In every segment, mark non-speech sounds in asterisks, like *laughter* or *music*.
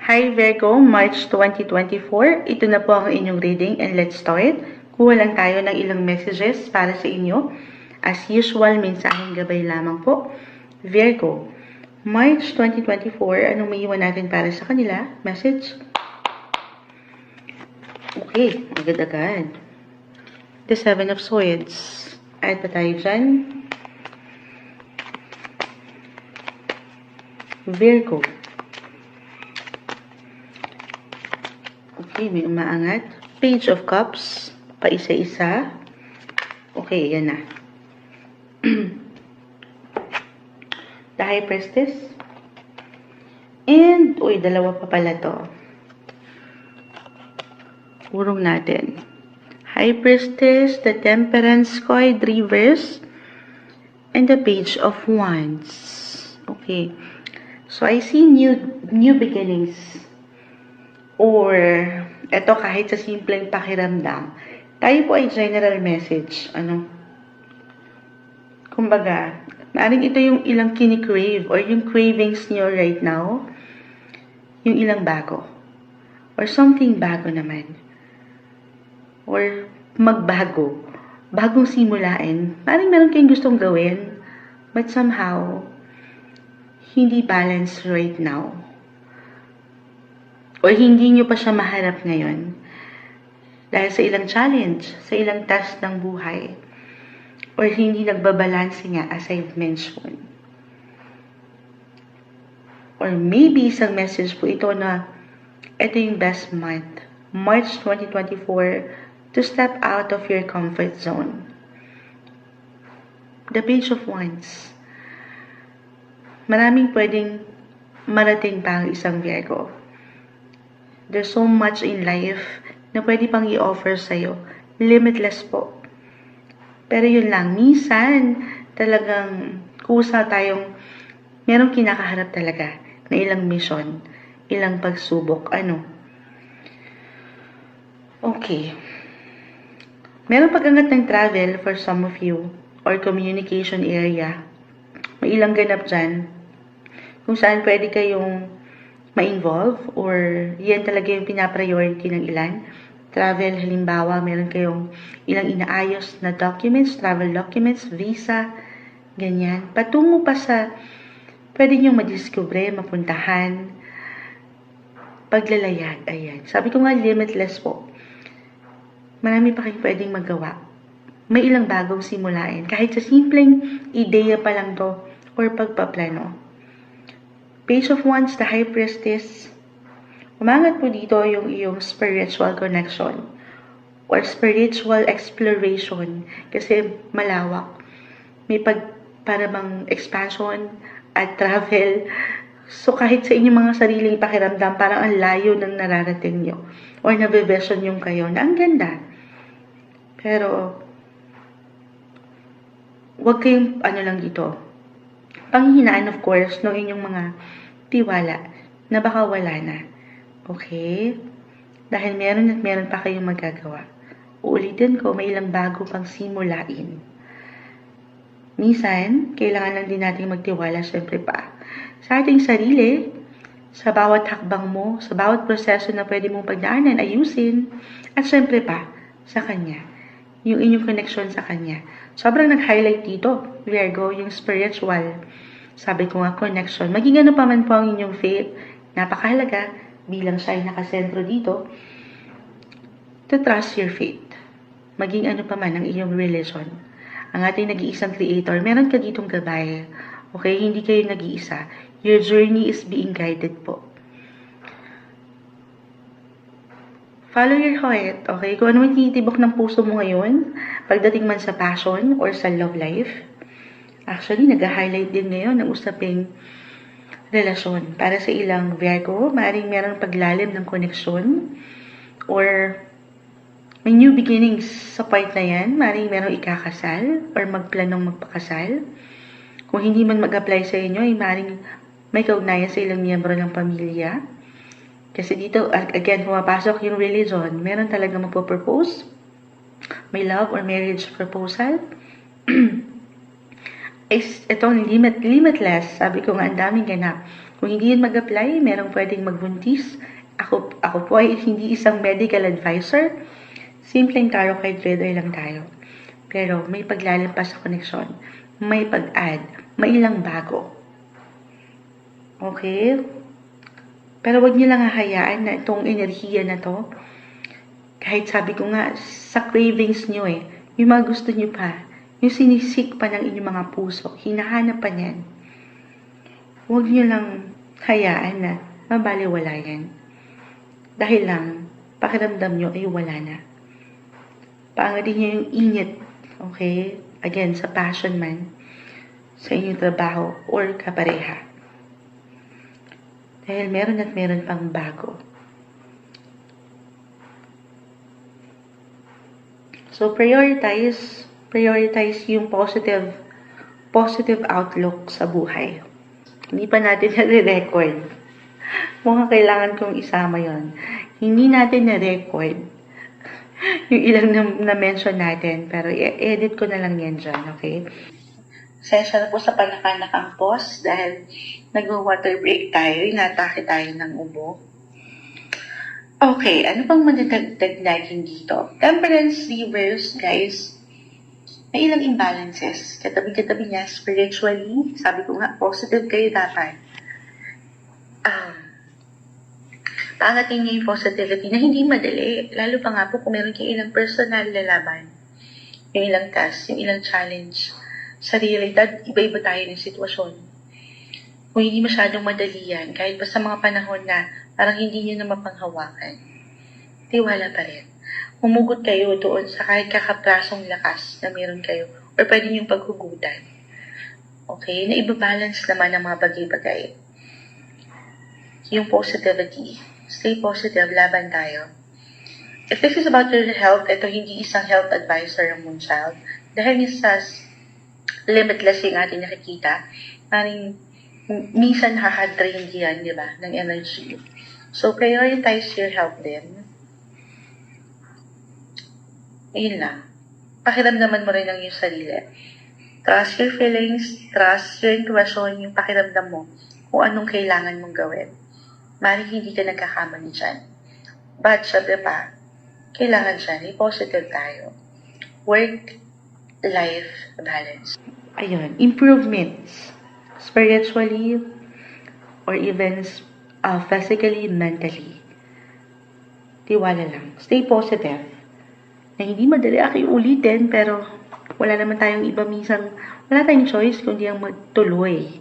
Hi Virgo, March 2024. Ito na po ang inyong reading and let's start. Kuha lang tayo ng ilang messages para sa inyo. As usual, mensaheng gabay lamang po. Virgo, March 2024, anong may iwan natin para sa kanila? Message? Okay, agad-agad. The Seven of Swords. Add pa tayo dyan. Virgo. Okay, may umaangat. Page of Cups. Pa isa-isa. Okay, yan na. *clears throat* The High Priestess. And, uy, dalawa pa pala to. Urong natin. High Priestess, the Temperance Coin Reverse, and the Page of Wands. Okay. So, I see new, new beginnings. Or, eto kahit sa simpleng pakiramdam. Tayo po ay general message. Ano? Kumbaga, maaaring ito yung ilang kinikrave or yung cravings nyo right now. Yung ilang bago. Or something bago naman. Or magbago. Bagong simulain. Maaaring meron kayong gustong gawin. But somehow, hindi balanced right now. Or hindi nyo pa siya maharap ngayon. Dahil sa ilang challenge, sa ilang task ng buhay. Or hindi nagbabalanse nga as I've mentioned. Or maybe isang message po ito na ito yung best month. March 2024 to step out of your comfort zone. The Page of Wands. Maraming pwedeng marating pa ang isang Virgo. There's so much in life na pwede pang i-offer sa'yo. Limitless po. Pero yun lang, minsan talagang kusa tayong merong kinakaharap talaga na ilang mission, ilang pagsubok, ano. Okay. Meron pag-angat ng travel for some of you or communication area. May ilang ganap dyan kung saan pwede kayong ma-involve or yan talaga yung pinapriority ng ilan. Travel, halimbawa, meron kayong ilang inaayos na documents, travel documents, visa, ganyan. Patungo pa sa pwede nyo madiscover, mapuntahan, paglalayag, ayan. Sabi ko nga, limitless po. Marami pa kayong pwedeng magawa. May ilang bagong simulain. Kahit sa simpleng ideya pa lang to or pagpaplano. Page of Wands, the High Priestess. Umangat po dito yung iyong spiritual connection or spiritual exploration kasi malawak. May pag para bang expansion at travel. So kahit sa inyong mga sariling pakiramdam, parang ang layo ng nararating nyo or nabivision yung kayo na ang ganda. Pero, wag kayong ano lang dito. Panghihinaan of course ng inyong mga tiwala na baka wala na. Okay? Dahil meron at meron pa kayong magagawa. Uulitin ko, may ilang bago pang simulain. Minsan, kailangan lang din natin magtiwala syempre pa. Sa ating sarili, sa bawat hakbang mo, sa bawat proseso na pwede mong pagdaanan, ayusin, at syempre pa, sa Kanya. Yung inyong connection sa Kanya. Sobrang nag-highlight dito, Virgo, yung spiritual. Sabi ko nga, connection. Maging ano pa man po ang inyong faith, napakahalaga, bilang siya ay nakasentro dito, to trust your faith. Maging ano pa man ang iyong religion. Ang ating nag-iisang creator, meron ka ditong gabay. Okay, hindi kayo nag-iisa. Your journey is being guided po. Follow your heart, okay? Kung ano man tinitibok ng puso mo ngayon, pagdating man sa passion or sa love life, actually, nag-highlight din ngayon ng usaping relasyon. Para sa ilang Virgo, maaaring meron paglalim ng koneksyon or may new beginnings sa point na yan. Maaaring merong ikakasal or magplanong magpakasal. Kung hindi man mag-apply sa inyo, ay maaaring may kaugnayan sa ilang miyembro ng pamilya. Kasi dito, again, pumapasok yung religion. Meron talaga magpo-propose. May love or marriage proposal. *clears throat* is itong limit, limitless. Sabi ko nga, ang daming ganap. Kung hindi yun mag-apply, merong pwedeng magbuntis. Ako, ako po ay hindi isang medical advisor. Simpleng tarot card reader lang tayo. Pero may paglalampas sa koneksyon. May pag-add. May ilang bago. Okay? Pero wag niyo lang hahayaan na itong enerhiya na to. Kahit sabi ko nga, sa cravings niyo eh, yung mga gusto niyo pa, yung sinisik pa ng inyong mga puso, hinahanap pa niyan. Huwag niyo lang hayaan na mabaliwala yan. Dahil lang, pakiramdam niyo ay wala na. Paangatin niyo yung init, okay? Again, sa passion man, sa inyong trabaho, or kapareha. Dahil meron at meron pang bago. So, prioritize, prioritize yung positive, positive outlook sa buhay. Hindi pa natin *laughs* na-record. Mukhang kailangan kong isama yon. Hindi natin na-record *laughs* yung ilang na- na-mention natin, pero i-edit ko na lang yan dyan, okay? Sensya na po sa panakanak ang pause dahil nag-water break tayo, inatake tayo ng ubo. Okay, ano pang madadagdag natin dito? Temperance reverse, guys. May ilang imbalances. Katabi-katabi niya, spiritually, sabi ko nga, positive kayo dapat. Um, paangatin niyo yung positivity na hindi madali. Lalo pa nga po kung meron kayong ilang personal na laban. Yung ilang task, yung ilang challenge. Sa realidad, iba-iba tayo ng sitwasyon. Kung hindi masyadong madali yan, kahit pa sa mga panahon na parang hindi nyo na mapanghawakan, tiwala pa rin. Humugot kayo doon sa kahit kakaprasong lakas na meron kayo or pwede nyo paghugutan. Okay? Na ibabalance naman ang mga bagay-bagay. Yung positivity. Stay positive, laban tayo. If this is about your health, ito hindi isang health advisor ang Moonchild. Dahil sa limitless yung ating nakikita, maring minsan nakaka-drain yan, di ba, ng energy. So, prioritize your health din. Ayun lang. Pakiramdaman mo rin ang iyong sarili. Trust your feelings, trust your intuition, yung pakiramdam mo kung anong kailangan mong gawin. Maring hindi ka nagkakamali dyan. But, syempre pa, kailangan dyan, i-positive tayo. Work-life balance. Ayun, improvements. Spiritually, or even uh, physically, mentally. Tiwala lang. Stay positive. Na hindi madali ako ulitin, pero wala naman tayong iba minsan, wala tayong choice kundi ang magtuloy.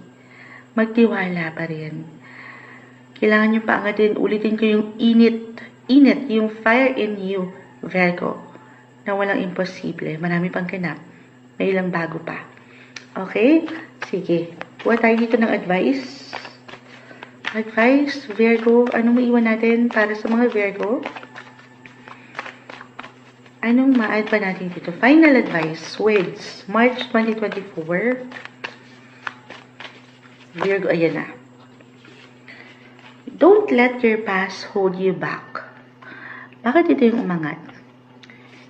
Magtiwala pa rin. Kailangan nyo paangatin, ulitin ko yung init, init, yung fire in you, Virgo, na walang imposible. Marami pang ganap. May ilang bago pa. Okay? Sige. Kuha tayo dito ng advice. Advice, Virgo. Anong maiwan natin para sa mga Virgo? Anong ma-add pa natin dito? Final advice with March 2024. Virgo, ayan na. Don't let your past hold you back. Bakit ito yung umangat?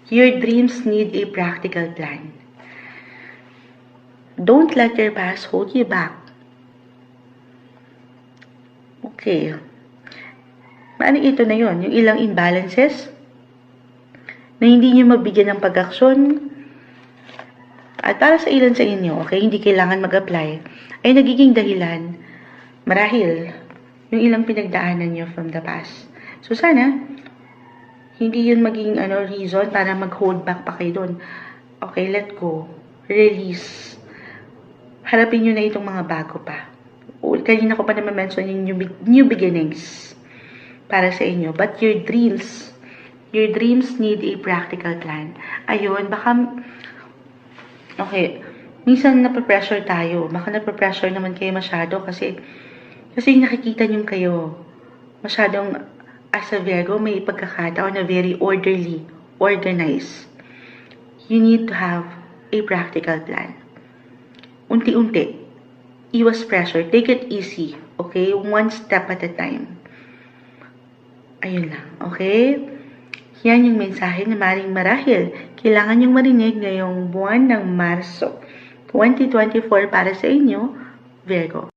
Your dreams need a practical plan. Don't let your past hold you back. Okay. Paano ito na yon? Yung ilang imbalances na hindi nyo mabigyan ng pag-aksyon at para sa ilan sa inyo, okay, hindi kailangan mag-apply, ay nagiging dahilan marahil yung ilang pinagdaanan nyo from the past. So sana, hindi yun maging ano, reason para mag-hold back pa kayo doon. Okay, let go. Release. Harapin nyo na itong mga bago pa. Kanina ko pa naman mention yung new, new beginnings para sa inyo. But your dreams, your dreams need a practical plan. Ayun, baka, okay, minsan napapressure tayo. Baka napapressure naman kayo masyado kasi, kasi nakikita nyo kayo masyadong as a Virgo, may pagkakataon na very orderly, organized. You need to have a practical plan. Unti-unti. Iwas pressure. Take it easy. Okay? One step at a time. Ayun lang. Okay? Yan yung mensahe na maring marahil. Kailangan yung marinig ngayong buwan ng Marso 2024 para sa inyo, Virgo.